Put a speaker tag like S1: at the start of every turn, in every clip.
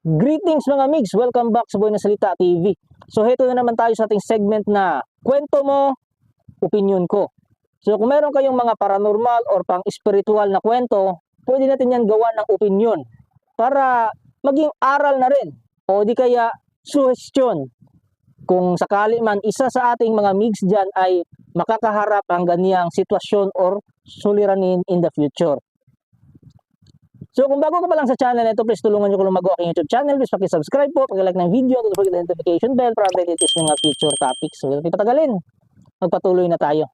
S1: Greetings mga migs! Welcome back sa Buhay na Salita TV. So heto na naman tayo sa ating segment na kwento mo, opinion ko. So kung meron kayong mga paranormal or pang spiritual na kwento, pwede natin yan gawa ng opinion para maging aral na rin o di kaya suggestion kung sakali man isa sa ating mga migs dyan ay makakaharap ang ganiyang sitwasyon or suliranin in the future. So kung bago ka pa lang sa channel na ito, please tulungan nyo ko lumago aking YouTube channel. Please paki-subscribe po, paki-like ng video, don't forget the notification bell para updated sa mga future topics. So hindi patagalin, magpatuloy na tayo.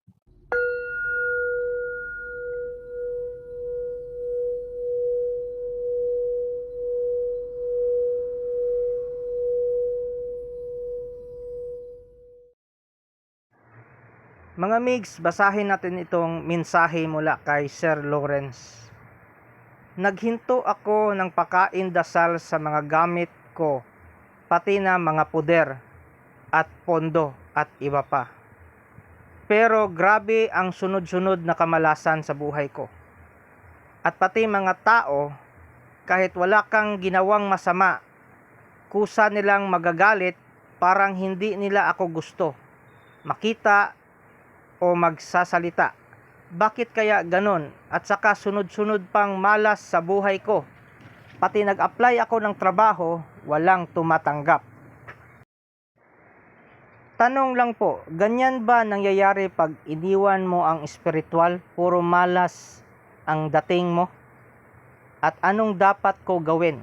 S2: Mga migs, basahin natin itong mensahe mula kay Sir Lawrence. Naghinto ako ng pakain dasal sa mga gamit ko, pati na mga puder at pondo at iba pa. Pero grabe ang sunod-sunod na kamalasan sa buhay ko. At pati mga tao, kahit wala kang ginawang masama, kusa nilang magagalit parang hindi nila ako gusto. Makita o magsasalita. Bakit kaya ganon? At saka sunod-sunod pang malas sa buhay ko. Pati nag-apply ako ng trabaho, walang tumatanggap. Tanong lang po, ganyan ba nangyayari pag iniwan mo ang espiritual? Puro malas ang dating mo? At anong dapat ko gawin?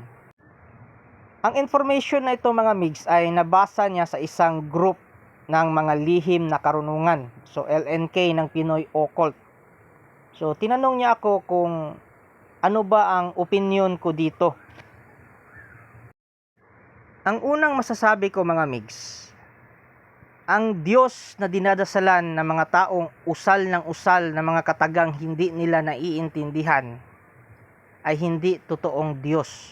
S2: Ang information na ito mga migs ay nabasa niya sa isang group ng mga lihim na karunungan. So LNK ng Pinoy Occult. So tinanong niya ako kung ano ba ang opinion ko dito. Ang unang masasabi ko mga migs, ang Diyos na dinadasalan ng mga taong usal ng usal na mga katagang hindi nila naiintindihan ay hindi totoong Diyos.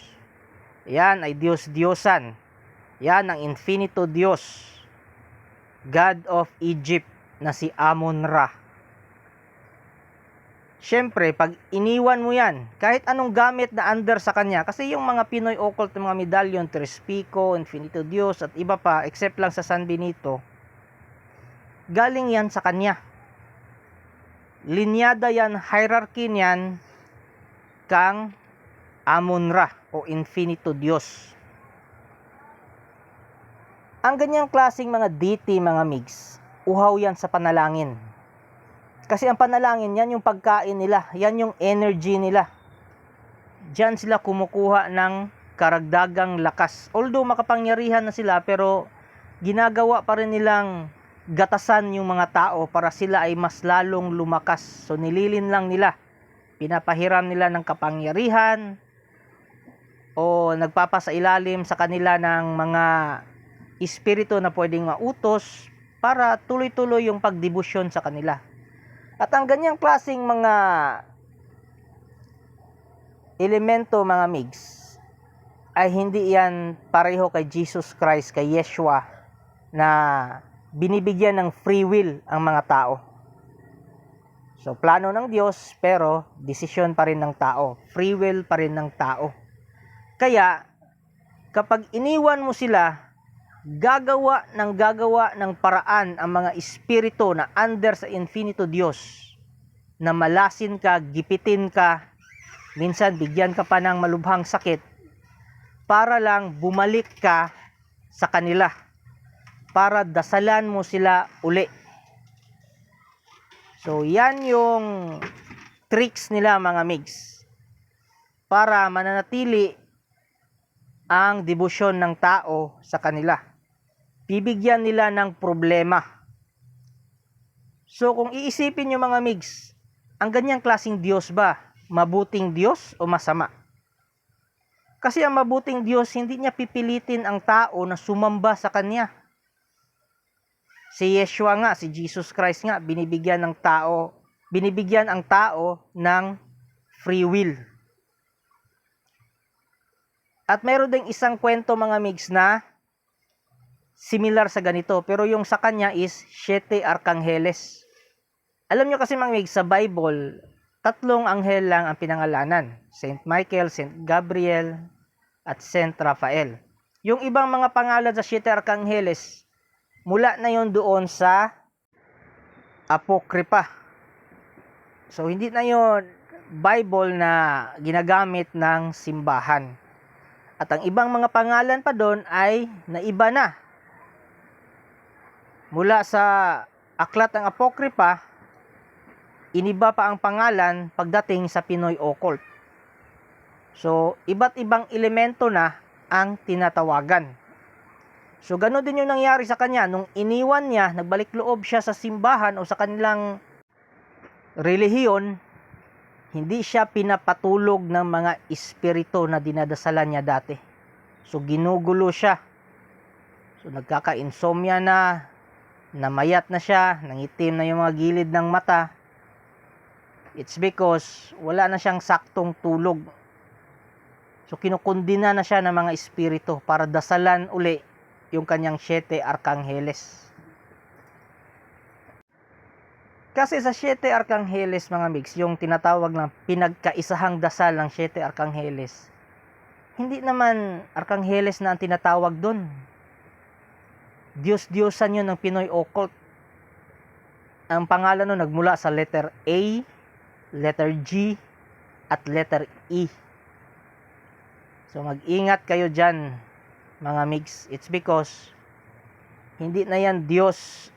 S2: Yan ay Diyos-Diyosan. Yan ang infinito Diyos. God of Egypt na si Amon-Ra. Siyempre, pag iniwan mo yan, kahit anong gamit na under sa kanya, kasi yung mga Pinoy occult mga medallion, Tres Pico, Infinito Dios, at iba pa, except lang sa San Benito, galing yan sa kanya. Linyada yan, hierarchy niyan, kang Amon-Ra o Infinito Dios. Ang ganyang klasing mga deity, mga migs, uhaw yan sa panalangin. Kasi ang panalangin yan yung pagkain nila, yan yung energy nila. Diyan sila kumukuha ng karagdagang lakas. Although makapangyarihan na sila pero ginagawa pa rin nilang gatasan yung mga tao para sila ay mas lalong lumakas. So nililin lang nila. Pinapahiram nila ng kapangyarihan o nagpapasailalim sa kanila ng mga espiritu na pwedeng mautos para tuloy-tuloy yung pagdebosyon sa kanila. At ang ganyang klasing mga elemento mga migs ay hindi yan pareho kay Jesus Christ, kay Yeshua na binibigyan ng free will ang mga tao. So plano ng Diyos pero desisyon pa rin ng tao, free will pa rin ng tao. Kaya kapag iniwan mo sila gagawa ng gagawa ng paraan ang mga espiritu na under sa infinito Diyos na malasin ka, gipitin ka, minsan bigyan ka pa ng malubhang sakit para lang bumalik ka sa kanila para dasalan mo sila uli. So yan yung tricks nila mga migs para mananatili ang debosyon ng tao sa kanila bibigyan nila ng problema. So kung iisipin nyo mga migs, ang ganyang klasing Diyos ba, mabuting Diyos o masama? Kasi ang mabuting Diyos, hindi niya pipilitin ang tao na sumamba sa Kanya. Si Yeshua nga, si Jesus Christ nga, binibigyan ng tao, binibigyan ang tao ng free will. At meron ding isang kwento mga migs na similar sa ganito. Pero yung sa kanya is Siete Arcangheles. Alam nyo kasi mga sa Bible, tatlong anghel lang ang pinangalanan. Saint Michael, Saint Gabriel, at Saint Rafael. Yung ibang mga pangalan sa Siete Arcangheles, mula na yon doon sa Apokripa. So, hindi na yon Bible na ginagamit ng simbahan. At ang ibang mga pangalan pa doon ay naiba na. Mula sa aklat ng Apokripa, iniba pa ang pangalan pagdating sa Pinoy Occult. So, iba't ibang elemento na ang tinatawagan. So, gano'n din yung nangyari sa kanya. Nung iniwan niya, nagbalik loob siya sa simbahan o sa kanilang relihiyon, hindi siya pinapatulog ng mga espiritu na dinadasalan niya dati. So, ginugulo siya. So, nagkaka-insomnia na, namayat na siya, nangitim na yung mga gilid ng mata. It's because wala na siyang saktong tulog. So, kinukundina na siya ng mga espiritu para dasalan uli yung kanyang siyete arcangheles. Kasi sa Siete Arcangheles mga mix, yung tinatawag ng pinagkaisahang dasal ng Siete Arcangheles, hindi naman Arcangheles na ang tinatawag doon. Diyos-Diyosan yun ng Pinoy Occult. Ang pangalan nun nagmula sa letter A, letter G, at letter E. So mag-ingat kayo dyan mga mix. It's because hindi na yan Diyos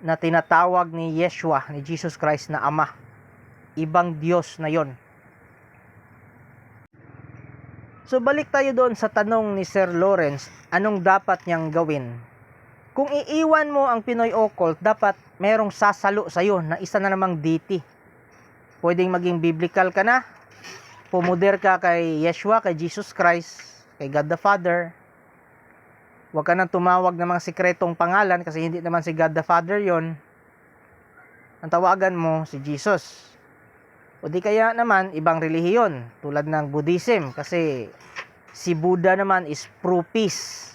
S2: na tinatawag ni Yeshua, ni Jesus Christ na Ama. Ibang Diyos na yon. So balik tayo doon sa tanong ni Sir Lawrence, anong dapat niyang gawin? Kung iiwan mo ang Pinoy Occult, dapat merong sasalo sa'yo na isa na namang deity. Pwedeng maging biblical ka na, pumuder ka kay Yeshua, kay Jesus Christ, kay God the Father, Huwag ka nang tumawag ng mga sikretong pangalan kasi hindi naman si God the Father yon. Ang tawagan mo si Jesus. O di kaya naman ibang relihiyon tulad ng Buddhism kasi si Buddha naman is pro peace.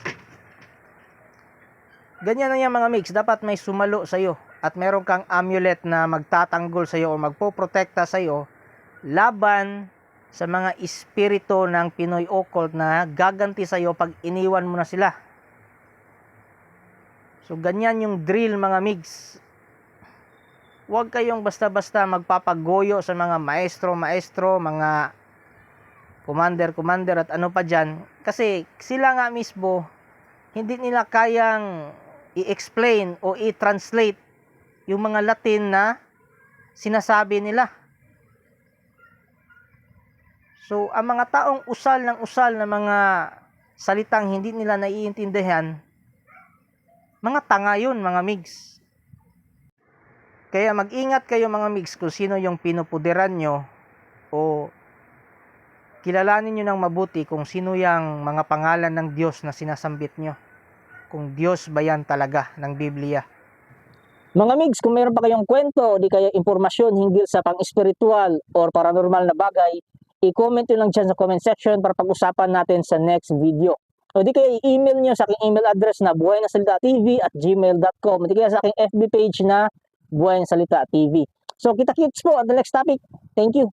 S2: Ganyan na yan mga mix. Dapat may sumalo sa'yo at meron kang amulet na magtatanggol sa'yo o magpoprotekta sa'yo laban sa mga espiritu ng Pinoy Occult na gaganti sa'yo pag iniwan mo na sila. So, ganyan yung drill mga migs. Huwag kayong basta-basta magpapagoyo sa mga maestro-maestro, mga commander-commander at ano pa dyan. Kasi sila nga mismo, hindi nila kayang i-explain o i-translate yung mga Latin na sinasabi nila. So, ang mga taong usal ng usal na mga salitang hindi nila naiintindihan, mga tanga yun, mga migs. Kaya mag-ingat kayo mga migs kung sino yung pinupuderan nyo o kilalanin nyo ng mabuti kung sino yung mga pangalan ng Diyos na sinasambit nyo. Kung Diyos ba yan talaga ng Biblia.
S1: Mga migs, kung meron pa kayong kwento o di kaya impormasyon hinggil sa pang-spiritual or paranormal na bagay, i-comment nyo lang dyan sa comment section para pag-usapan natin sa next video. O di kaya i-email nyo sa aking email address na buhaynasalita.tv at gmail.com. O di kaya sa aking FB page na Buhay na Salita TV. So kita-kits po at the next topic. Thank you.